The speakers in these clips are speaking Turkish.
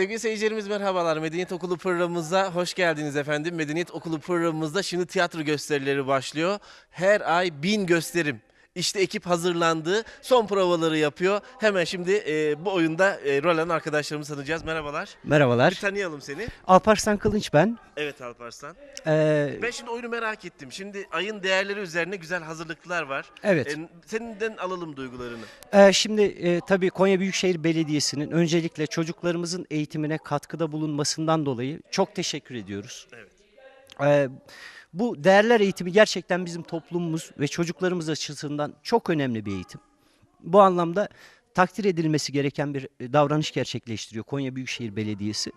Sevgili seyircilerimiz merhabalar. Medeniyet Okulu programımıza hoş geldiniz efendim. Medeniyet Okulu programımızda şimdi tiyatro gösterileri başlıyor. Her ay bin gösterim. İşte ekip hazırlandı. Son provaları yapıyor. Hemen şimdi e, bu oyunda e, rol alan arkadaşlarımızı tanıyacağız. Merhabalar. Bir Merhabalar. tanıyalım seni. Alparslan Kılınç ben. Evet Alparslan. Ee, Ben şimdi oyunu merak ettim. Şimdi ayın değerleri üzerine güzel hazırlıklar var. evet. E, seninden alalım duygularını. Ee, şimdi e, tabii Konya Büyükşehir Belediyesi'nin öncelikle çocuklarımızın eğitimine katkıda bulunmasından dolayı çok teşekkür ediyoruz. Evet. Ee, bu değerler eğitimi gerçekten bizim toplumumuz ve çocuklarımız açısından çok önemli bir eğitim. Bu anlamda takdir edilmesi gereken bir e, davranış gerçekleştiriyor Konya Büyükşehir Belediyesi.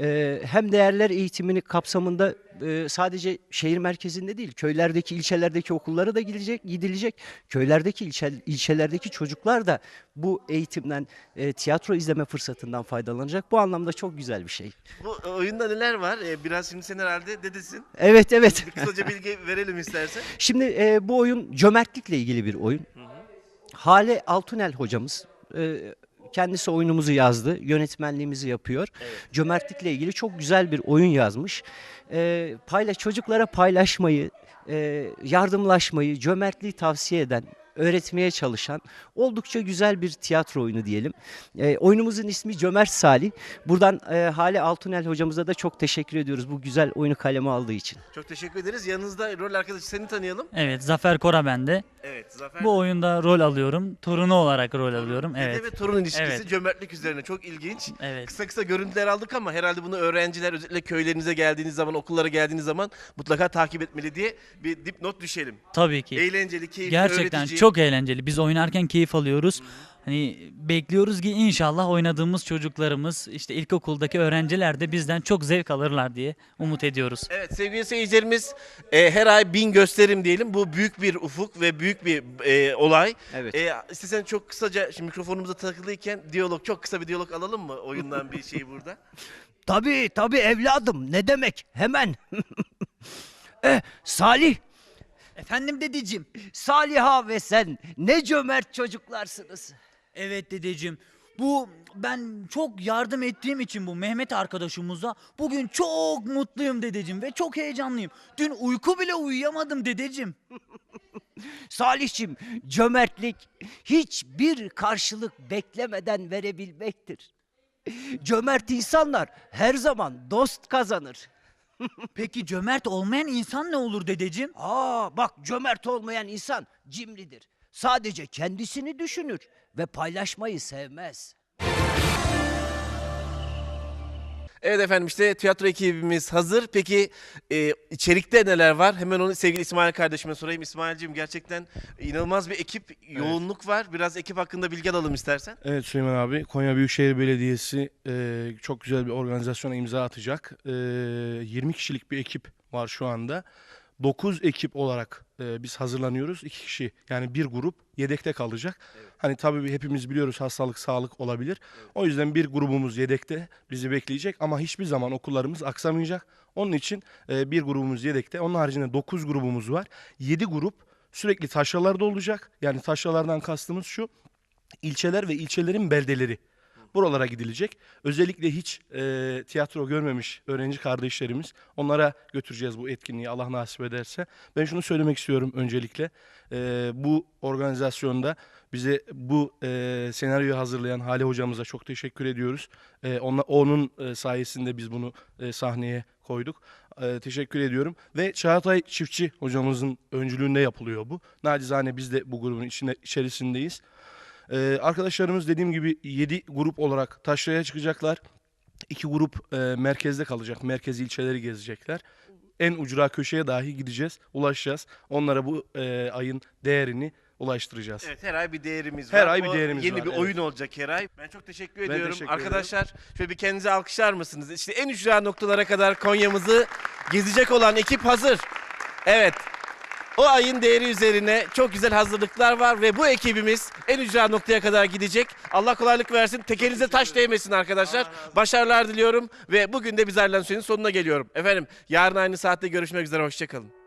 Ee, hem değerler eğitimini kapsamında e, sadece şehir merkezinde değil, köylerdeki, ilçelerdeki okullara da gidilecek, gidilecek. Köylerdeki, ilçe, ilçelerdeki çocuklar da bu eğitimden, e, tiyatro izleme fırsatından faydalanacak. Bu anlamda çok güzel bir şey. Bu e, oyunda neler var? Biraz şimdi sen herhalde dedesin. Evet, evet. Bir kısaca bilgi verelim istersen. Şimdi e, bu oyun cömertlikle ilgili bir oyun. Hale Altunel hocamız e, kendisi oyunumuzu yazdı, yönetmenliğimizi yapıyor. Cömertlikle ilgili çok güzel bir oyun yazmış. E, paylaş çocuklara paylaşmayı, e, yardımlaşmayı, cömertliği tavsiye eden, öğretmeye çalışan oldukça güzel bir tiyatro oyunu diyelim. E, oyunumuzun ismi Cömert Salih. Buradan e, Hale Altunel hocamıza da çok teşekkür ediyoruz bu güzel oyunu kaleme aldığı için. Çok teşekkür ederiz. Yanınızda rol arkadaşı seni tanıyalım. Evet Zafer Kora bende. Evet Zafer. Bu oyunda rol alıyorum. Torunu olarak rol alıyorum. Dede Evet. ve torun ilişkisi Evet. cömertlik üzerine çok ilginç. Evet. Kısa kısa görüntüler aldık ama herhalde bunu öğrenciler özellikle köylerinize geldiğiniz zaman, okullara geldiğiniz zaman mutlaka takip etmeli diye bir dipnot düşelim. Tabii ki. Eğlenceli, keyifli, Gerçekten öğretici. çok eğlenceli. Biz oynarken keyif alıyoruz. Hani bekliyoruz ki inşallah oynadığımız çocuklarımız, işte ilkokuldaki öğrenciler de bizden çok zevk alırlar diye umut ediyoruz. Evet sevgili seyircilerimiz e, her ay bin gösterim diyelim. Bu büyük bir ufuk ve büyük bir e, olay. Evet. E, istesen çok kısaca şimdi mikrofonumuza takılıyken diyalog çok kısa bir diyalog alalım mı oyundan bir şey burada? Tabii tabii evladım ne demek hemen. eh, Salih. Efendim dedeciğim. Saliha ve sen ne cömert çocuklarsınız. Evet dedeciğim. Bu ben çok yardım ettiğim için bu Mehmet arkadaşımıza bugün çok mutluyum dedeciğim ve çok heyecanlıyım. Dün uyku bile uyuyamadım dedeciğim. Salihçim cömertlik hiçbir karşılık beklemeden verebilmektir. Cömert insanlar her zaman dost kazanır. Peki cömert olmayan insan ne olur dedeciğim? Aa bak cömert olmayan insan cimridir. Sadece kendisini düşünür ve paylaşmayı sevmez. Evet efendim işte tiyatro ekibimiz hazır. Peki e, içerikte neler var? Hemen onu sevgili İsmail kardeşime sorayım. İsmail'cim gerçekten inanılmaz bir ekip, yoğunluk var. Biraz ekip hakkında bilgi alalım istersen. Evet Süleyman abi, Konya Büyükşehir Belediyesi e, çok güzel bir organizasyona imza atacak. E, 20 kişilik bir ekip var şu anda. 9 ekip olarak e, biz hazırlanıyoruz. 2 kişi yani bir grup yedekte kalacak. Hani tabii hepimiz biliyoruz hastalık, sağlık olabilir. O yüzden bir grubumuz yedekte bizi bekleyecek ama hiçbir zaman okullarımız aksamayacak. Onun için e, bir grubumuz yedekte. Onun haricinde 9 grubumuz var. 7 grup sürekli taşralarda olacak. Yani taşralardan kastımız şu ilçeler ve ilçelerin beldeleri. Buralara gidilecek. Özellikle hiç e, tiyatro görmemiş öğrenci kardeşlerimiz onlara götüreceğiz bu etkinliği Allah nasip ederse. Ben şunu söylemek istiyorum öncelikle. E, bu organizasyonda bize bu e, senaryoyu hazırlayan Hale hocamıza çok teşekkür ediyoruz. E, onla, onun e, sayesinde biz bunu e, sahneye koyduk. E, teşekkür ediyorum. Ve Çağatay Çiftçi hocamızın öncülüğünde yapılıyor bu. Nacizane biz de bu grubun içinde, içerisindeyiz. Ee, arkadaşlarımız dediğim gibi 7 grup olarak taşraya çıkacaklar. 2 grup e, merkezde kalacak. Merkez ilçeleri gezecekler. En ucra köşeye dahi gideceğiz, ulaşacağız. Onlara bu e, ayın değerini ulaştıracağız. Evet her ay bir değerimiz var. Her ay bir O değerimiz yeni var, bir evet. oyun olacak her ay. Ben çok teşekkür ediyorum. teşekkür Arkadaşlar şöyle bir kendinizi alkışlar mısınız? İşte en ücra noktalara kadar Konya'mızı gezecek olan ekip hazır. Evet. O ayın değeri üzerine çok güzel hazırlıklar var ve bu ekibimiz en ücra noktaya kadar gidecek. Allah kolaylık versin. Tekerinize taş değmesin arkadaşlar. Başarılar diliyorum ve bugün de biz ayrılan sürenin sonuna geliyorum. Efendim yarın aynı saatte görüşmek üzere. Hoşçakalın.